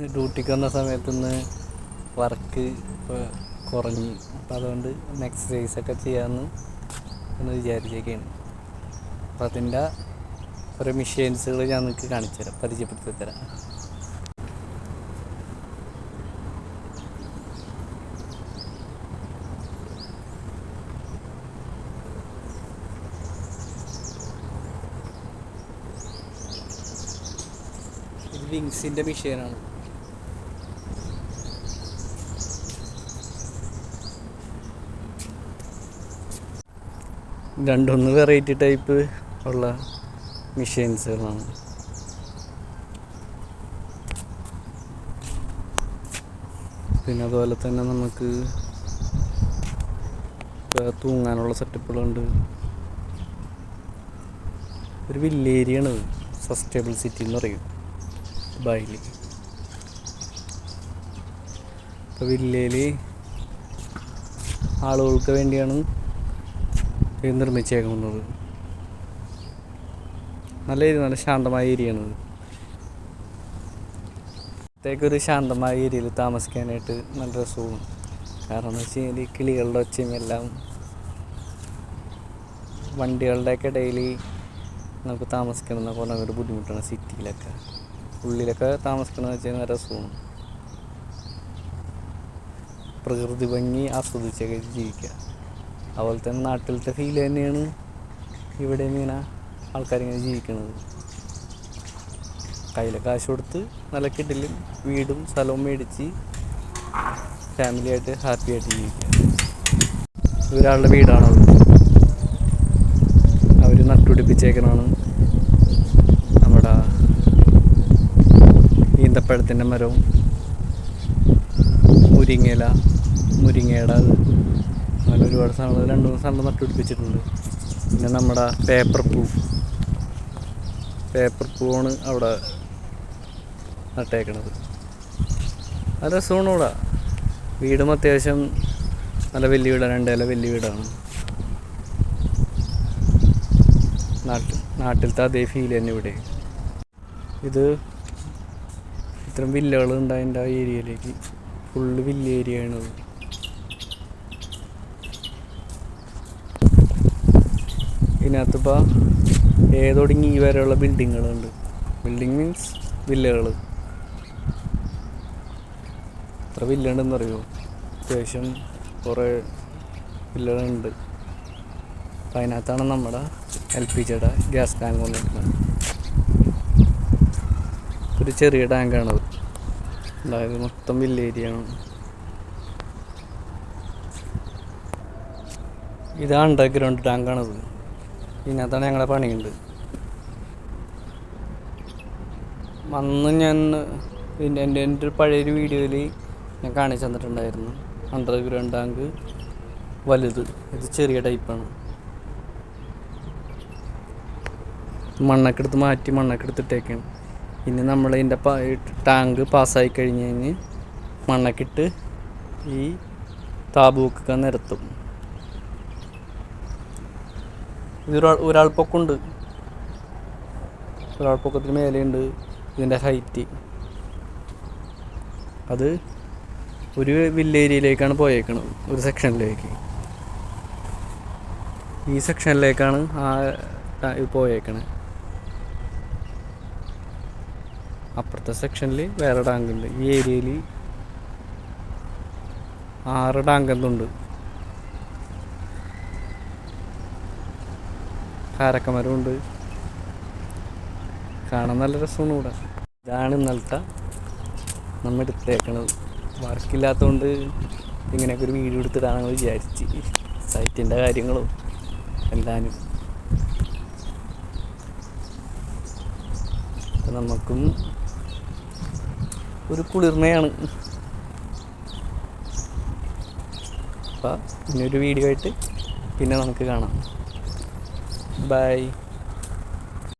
ഡ്യൂട്ടിക്ക് വന്ന സമയത്ത് നിന്ന് വർക്ക് കുറഞ്ഞു. അപ്പം അതുകൊണ്ട് ഒന്ന് എക്സസൈസ് ഒക്കെ ചെയ്യാമെന്ന് ഒന്ന് വിചാരിച്ചേക്കാണ്. അപ്പം അതിന്റെ കുറേ മെഷീൻസുകൾ ഞാൻ നിങ്ങൾക്ക് കാണിച്ചു തരാം പരിചയപ്പെടുത്തി തരാം. ഇത് വിങ്സിന്റെ മെഷീനാണ് രണ്ടൊന്ന് വെറൈറ്റി ടൈപ്പ് ഉള്ള മെഷീൻസുകളാണ് പിന്നെ അതുപോലെ തന്നെ നമുക്ക് തൂങ്ങാനുള്ള സെറ്റപ്പുകളുണ്ട് ഒരു വില്ലേരിയാണ് സസ്റ്റേബിൾ സിറ്റി എന്ന് പറയും. ദുബായിൽ ഇപ്പോൾ വില്ലയിൽ ആളുകൾക്ക് വേണ്ടിയാണ് നിർമ്മിച്ചേക്കുന്നത്. നല്ല ഏരിയ നല്ല ശാന്തമായ ഏരിയയാണ് ഇത്തേക്കൊരു ശാന്തമായ ഏരിയയിൽ താമസിക്കാനായിട്ട് നല്ല രസവും. കാരണം എന്ന് വെച്ച് കഴിഞ്ഞാൽ കിളികളുടെ ഒച്ചയും എല്ലാം വണ്ടികളുടെയൊക്കെ ഇടയിൽ നമുക്ക് താമസിക്കണം എന്നൊക്കെ പറഞ്ഞാൽ ഒരു ബുദ്ധിമുട്ടാണ് സിറ്റിയിലൊക്കെ. ഉള്ളിലൊക്കെ താമസിക്കണമെന്ന് വെച്ച് കഴിഞ്ഞാൽ രസവും. പ്രകൃതി ഭംഗി ആസ്വദിച്ചൊക്കെ ജീവിക്കുക. അതുപോലെ തന്നെ നാട്ടിലത്തെ ഫീൽ തന്നെയാണ് ഇവിടെ ഇങ്ങനെ ആൾക്കാരിങ്ങനെ ജീവിക്കുന്നത് കയ്യിൽ കാശ് കൊടുത്ത് നല്ല കിട്ടിലും വീടും സ്ഥലവും മേടിച്ച് ഫാമിലിയായിട്ട് ഹാപ്പി ആയിട്ട് ജീവിക്കുക. ഒരാളുടെ വീടാണത് അവർ നട്ടുപിടിപ്പിച്ചേക്കണാണ് നമ്മുടെ ഈന്തപ്പഴത്തിന്റെ മരവും മുരിങ്ങയില മുരിങ്ങയുടെ അങ്ങനെ ഒരുപാട് സാധനങ്ങൾ രണ്ട് മൂന്ന് സാധനങ്ങൾ നട്ടുപിടിപ്പിച്ചിട്ടുണ്ട്. പിന്നെ നമ്മുടെ പേപ്പർ പൂ. പേപ്പർ പൂവാണ് അവിടെ നട്ടേക്കണത്. നല്ല രസമാണ് ഇവിടെ വീടും അത്യാവശ്യം നല്ല വലിയ വീടാണ് രണ്ടേല വലിയ വീടാണ്. നാട്ടിൽ നാട്ടിലത്തെ അതേ ഫീൽ തന്നെ ഇവിടെ. ഇത് ഇത്രയും വില്ലകൾ ഉണ്ട് ആ ഏരിയയിലേക്ക് ഫുള്ള് വില്ല ഏരിയ ആണത്. ഇതിനകത്തിപ്പോൾ ഏതൊടുങ്ങി ഈ വരെയുള്ള ബിൽഡിങ്ങുകളുണ്ട് ബിൽഡിങ് മീൻസ് വില്ലകൾ എത്ര വില്ലുണ്ടെന്ന് അറിയോ അറിയുമോ അത്യാവശ്യം കുറേ വില്ലകളുണ്ട് അപ്പം അതിനകത്താണ് നമ്മുടെ എൽ പി ജിയുടെ ഗ്യാസ് ടാങ്ക് വന്നിരിക്കുന്നത് ഒരു ചെറിയ ടാങ്കാണത് അതായത് മൊത്തം വില്ല ഏരിയ ആണ്. ഇത് അണ്ടർഗ്രൗണ്ട് ടാങ്കാണത് ഇതിനകത്താണ് ഞങ്ങളുടെ പണിയുണ്ട് അന്ന് ഞാൻ എന്റെ എന്റെ ഒരു പഴയൊരു വീഡിയോയിൽ ഞാൻ കാണിച്ചു തന്നിട്ടുണ്ടായിരുന്നു. അണ്ടർഗ്രൗണ്ട് ടാങ്ക് വലുത്. ഇത് ചെറിയ ടൈപ്പാണ്. മണ്ണൊക്കെ എടുത്ത് മാറ്റി മണ്ണൊക്കെ എടുത്തിട്ടേക്കാണ്. ഇനി നമ്മൾ ഇതിന്റെ ടാങ്ക് പാസ്സായി കഴിഞ്ഞ് കഴിഞ്ഞ് മണ്ണൊക്കെ ഇട്ട് ഈ താബൂക്കൊക്കെ നിരത്തും. ഇതൊരാൾ ഒരാൾ പൊക്കമുണ്ട് ഒരാൾ പൊക്കത്തിന് മേലെയുണ്ട്. ഇതിന്റെ ഹൈറ്റ്. അത് ഒരു വില്ലേരിയയിലേക്കാണ് പോയേക്കണത്. ഒരു സെക്ഷനിലേക്ക്. ഈ സെക്ഷനിലേക്കാണ് ആ പോയേക്കണത് അപ്പുറത്തെ സെക്ഷനിൽ വേറെ ടാങ്ക് ഉണ്ട്. ഈ ഏരിയയിൽ ആറ് ടാങ്ക് എന്തുണ്ട് കാരക്കമരമുണ്ട് കാണാൻ നല്ല രസമാണ് ഇവിടെ. ഇതാണ് ഇന്നലത്തെ നമ്മൾ എടുത്തേക്കണത്. വർക്കില്ലാത്തതുകൊണ്ട് ഇങ്ങനെയൊക്കെ ഒരു വീഡിയോ എടുത്തിടാണെന്ന് വിചാരിച്ച്. സൈറ്റിന്റെ കാര്യങ്ങളും എല്ലാനും. നമുക്കും ഒരു കുളിർമയാണ്. അപ്പം ഇനിയൊരു വീഡിയോ ആയിട്ട് പിന്നെ നമുക്ക് കാണാം. Bye.